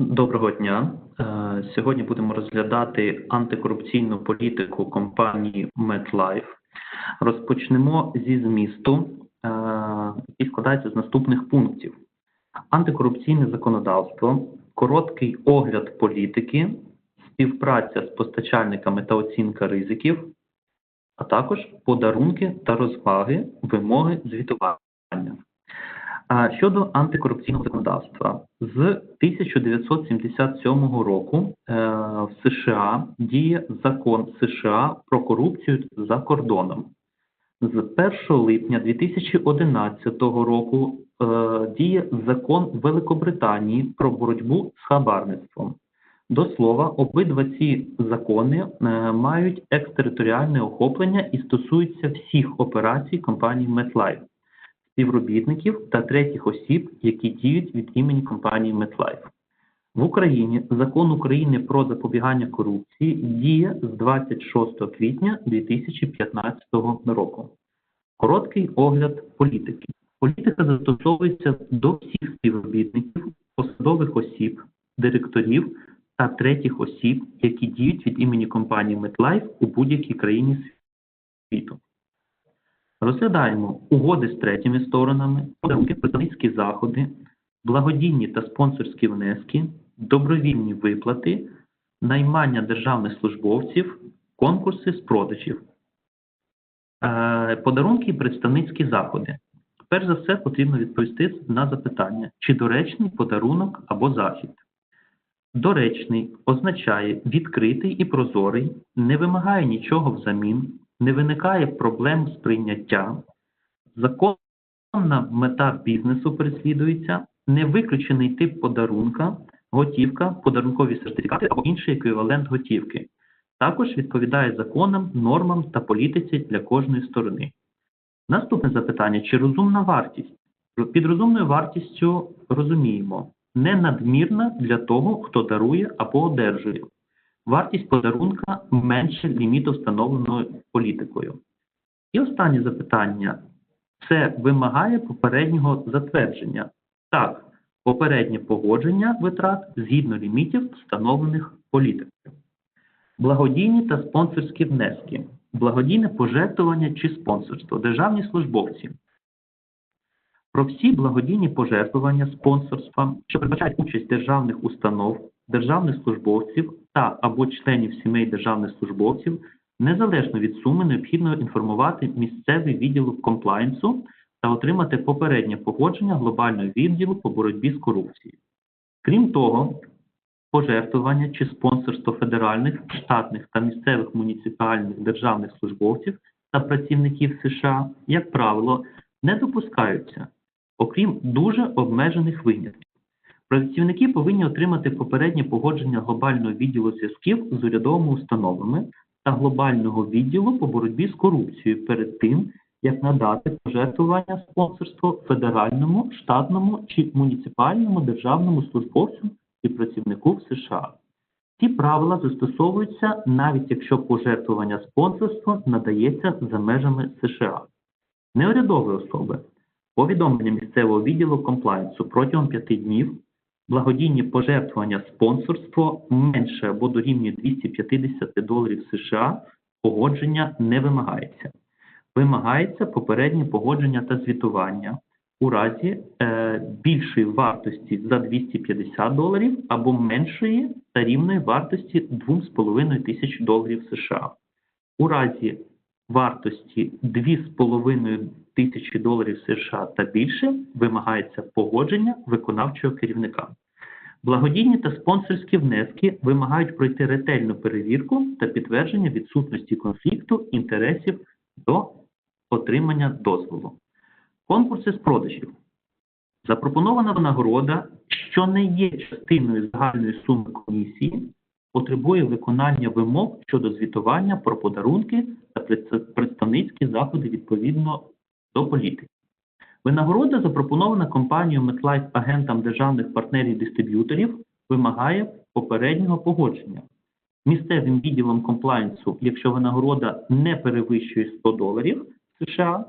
Доброго дня. Е, Сьогодні будемо розглядати антикорупційну політику компанії MetLife. Розпочнемо зі змісту, е, який складається з наступних пунктів: антикорупційне законодавство, короткий огляд політики, співпраця з постачальниками та оцінка ризиків, а також подарунки та розваги, вимоги звітування. Щодо антикорупційного законодавства, з 1977 року е, в США діє закон США про корупцію за кордоном. З 1 липня 2011 року е, діє закон Великобританії про боротьбу з хабарництвом. До слова, обидва ці закони е, мають екстериторіальне охоплення і стосуються всіх операцій компанії MetLife співробітників та третіх осіб, які діють від імені компанії MetLife. В Україні закон України про запобігання корупції діє з 26 квітня 2015 року. Короткий огляд політики. Політика застосовується до всіх співробітників, посадових осіб, директорів та третіх осіб, які діють від імені компанії MetLife у будь-якій країні світу. Розглядаємо угоди з третіми сторонами, подарунки, представницькі заходи, благодійні та спонсорські внески, добровільні виплати, наймання державних службовців, конкурси з продажів, Е, подарунки і представницькі заходи. Перш за все потрібно відповісти на запитання, чи доречний подарунок або захід. Доречний означає відкритий і прозорий, не вимагає нічого взамін, не виникає проблем з прийняття, законна мета бізнесу переслідується, не виключений тип подарунка, готівка, подарункові сертифікати або інший еквівалент готівки. Також відповідає законам, нормам та політиці для кожної сторони. Наступне запитання: чи розумна вартість? Під розумною вартістю розуміємо, не надмірна для того, хто дарує або одержує. Вартість подарунка менше ліміту, встановленого політикою. І останнє запитання: це вимагає попереднього затвердження. Так, попереднє погодження витрат згідно лімітів, встановлених політикою. Благодійні та спонсорські внески, благодійне пожертвування чи спонсорство, державні службовці. Про всі благодійні пожертвування спонсорства, що передбачають участь державних установ, державних службовців та або членів сімей державних службовців, незалежно від суми, необхідно інформувати місцевий відділ комплайнсу та отримати попереднє погодження глобального відділу по боротьбі з корупцією. Крім того, пожертвування чи спонсорство федеральних, штатних та місцевих муніципальних державних службовців та працівників США, як правило, не допускаються, окрім дуже обмежених винятків. Працівники повинні отримати попереднє погодження глобального відділу зв'язків з урядовими установами та глобального відділу по боротьбі з корупцією перед тим, як надати пожертвування спонсорство федеральному, штатному чи муніципальному державному службовцю і працівнику в США. Ці правила застосовуються навіть якщо пожертвування спонсорства надається за межами США. Неурядові особи. Повідомлення місцевого відділу комплайнсу протягом 5 днів, благодійні пожертвування спонсорство менше або дорівнює 250 доларів США, погодження не вимагається. Вимагається попереднє погодження та звітування у разі е, більшої вартості за 250 доларів або меншої та рівної вартості 2,5 тисяч доларів США. У разі вартості 2,5 тисячі доларів США та більше вимагається погодження виконавчого керівника. Благодійні та спонсорські внески вимагають пройти ретельну перевірку та підтвердження відсутності конфлікту інтересів до отримання дозволу. Конкурси з продажів. Запропонована винагорода, що не є частиною загальної суми комісії, потребує виконання вимог щодо звітування про подарунки та представницькі заходи відповідно до політики. Винагорода, запропонована компанією MetLife агентам державних партнерів-дистриб'юторів, вимагає попереднього погодження. Місцевим відділом комплайнсу, якщо винагорода не перевищує 100 доларів США,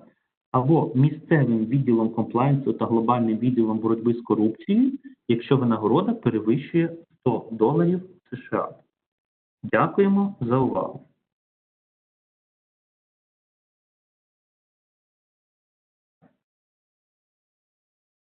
або місцевим відділом комплайнсу та глобальним відділом боротьби з корупцією, якщо винагорода перевищує 100 доларів США. Дякуємо за увагу.